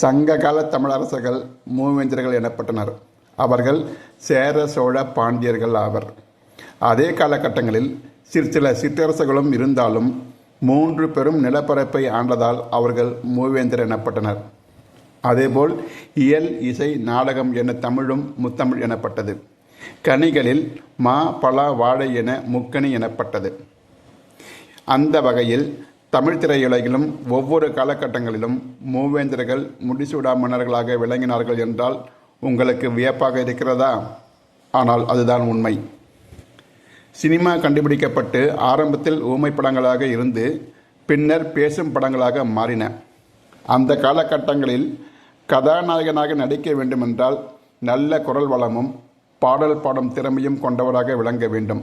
சங்ககால தமிழரசர்கள் மூவேந்தர்கள் எனப்பட்டனர். அவர்கள் சேர சோழ பாண்டியர்கள் ஆவர். அதே காலகட்டங்களில் சிறு சில சிற்றரசுகளும் இருந்தாலும் மூன்று பெரும் நிலப்பரப்பை ஆண்டதால் அவர்கள் மூவேந்தர் எனப்பட்டனர். அதேபோல் இயல் இசை நாடகம் என தமிழும் முத்தமிழ் எனப்பட்டது. கனிகளில் மா பலா வாழை என முக்கணி எனப்பட்டது. அந்த வகையில் தமிழ் திரையுலகிலும் ஒவ்வொரு காலகட்டங்களிலும் மூவேந்தர்கள் முடிசூடா மன்னர்களாக விளங்கினார்கள் என்றால் உங்களுக்கு வியப்பாக இருக்கிறதா? ஆனால் அதுதான் உண்மை. சினிமா கண்டுபிடிக்கப்பட்டு ஆரம்பத்தில் ஊமை படங்களாக இருந்து பின்னர் பேசும் படங்களாக மாறின. அந்த காலகட்டங்களில் கதாநாயகனாக நடிக்க வேண்டுமென்றால் நல்ல குரல் வளமும் பாடல் பாடும் திறமையும் கொண்டவராக விளங்க வேண்டும்.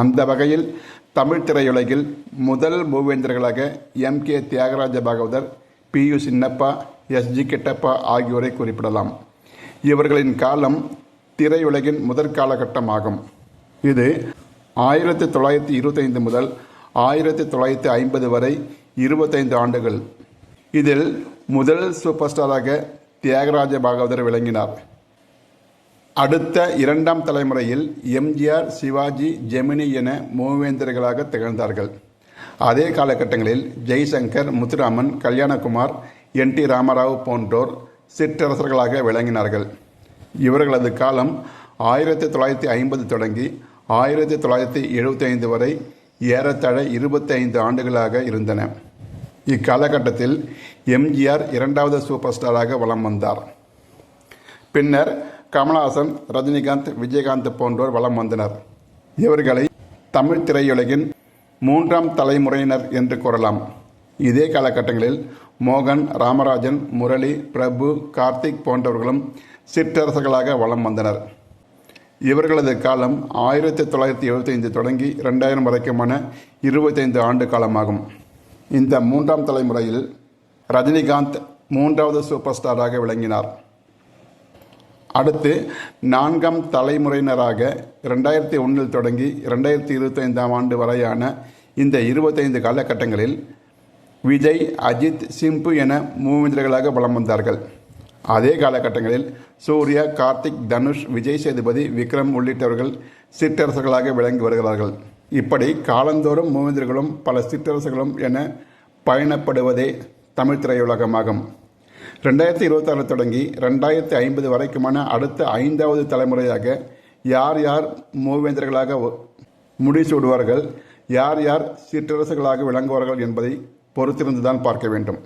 அந்த வகையில் தமிழ் திரையுலகில் முதல் மூவேந்தர்களாக M K Thyagaraja Bhagavathar P U Chinnappa S G Kittappa ஆகியோரை குறிப்பிடலாம். இவர்களின் காலம் திரையுலகின் முதற் காலகட்டமாகும். இது ஆயிரத்தி தொள்ளாயிரத்தி இருபத்தைந்து முதல் ஆயிரத்தி தொள்ளாயிரத்தி ஐம்பது வரை இருபத்தைந்து ஆண்டுகள். இதில் முதல் சூப்பர் ஸ்டாராக தியாகராஜ பாகவதர் விளங்கினார். அடுத்த இரண்டாம் தலைமுறையில் எம்ஜிஆர் சிவாஜி ஜெமினி என மூவேந்தர்களாக திகழ்ந்தார்கள். அதே காலகட்டங்களில் ஜெய்சங்கர் முத்துராமன் கல்யாணகுமார் என் டி ராமராவ் போன்றோர் சிற்றரசர்களாக விளங்கினார்கள். இவர்களது காலம் ஆயிரத்தி தொள்ளாயிரத்தி ஐம்பது தொடங்கி ஆயிரத்தி தொள்ளாயிரத்தி எழுபத்தைந்து வரை ஏறத்தாழ இருபத்தைந்து ஆண்டுகளாக இருந்தன. இக்காலகட்டத்தில் எம்ஜிஆர் இரண்டாவது சூப்பர் ஸ்டாராக வலம் வந்தார். பின்னர் கமலஹாசன் ரஜினிகாந்த் விஜயகாந்த் போன்றோர் வலம் வந்தனர். இவர்களை தமிழ் திரையுலகின் மூன்றாம் தலைமுறையினர் என்று கூறலாம். இதே காலகட்டங்களில் மோகன் ராமராஜன் முரளி பிரபு கார்த்திக் போன்றவர்களும் சிற்றரசர்களாக வலம் வந்தனர். இவர்களது காலம் ஆயிரத்தி தொள்ளாயிரத்தி எழுபத்தைந்து தொடங்கி ரெண்டாயிரம் வரைக்குமான இருபத்தைந்து ஆண்டு காலமாகும். இந்த மூன்றாம் தலைமுறையில் ரஜினிகாந்த் மூன்றாவது சூப்பர் ஸ்டாராக விளங்கினார். அடுத்து நான்காம் தலைமுறையினராக ரெண்டாயிரத்தி ஒன்றில் தொடங்கி ரெண்டாயிரத்தி இருபத்தைந்தாம் ஆண்டு வரையான இந்த இருபத்தைந்து காலகட்டங்களில் விஜய் அஜித் சிம்பு என மூவேந்திரர்களாக வலம் வந்தார்கள். அதே காலகட்டங்களில் சூர்யா கார்த்திக் தனுஷ் விஜய் சேதுபதி விக்ரம் உள்ளிட்டவர்கள் சிற்றரசர்களாக விளங்கி வருகிறார்கள். இப்படி காலந்தோறும் மூவேந்திரர்களும் பல சிற்றரசுகளும் என பயணப்படுவதே தமிழ் திரையுலகமாகும். ரெண்டாயிரத்தி இருபத்தாறு தொடங்கி ரெண்டாயிரத்தி ஐம்பது வரைக்குமான அடுத்த ஐந்தாவது தலைமுறையாக யார் யார் மூவேந்தர்களாக முடிசூடுவார்கள் யார் யார் சிற்றரசுகளாக விளங்குவார்கள் என்பதை பொறுத்திருந்துதான் பார்க்க வேண்டும்.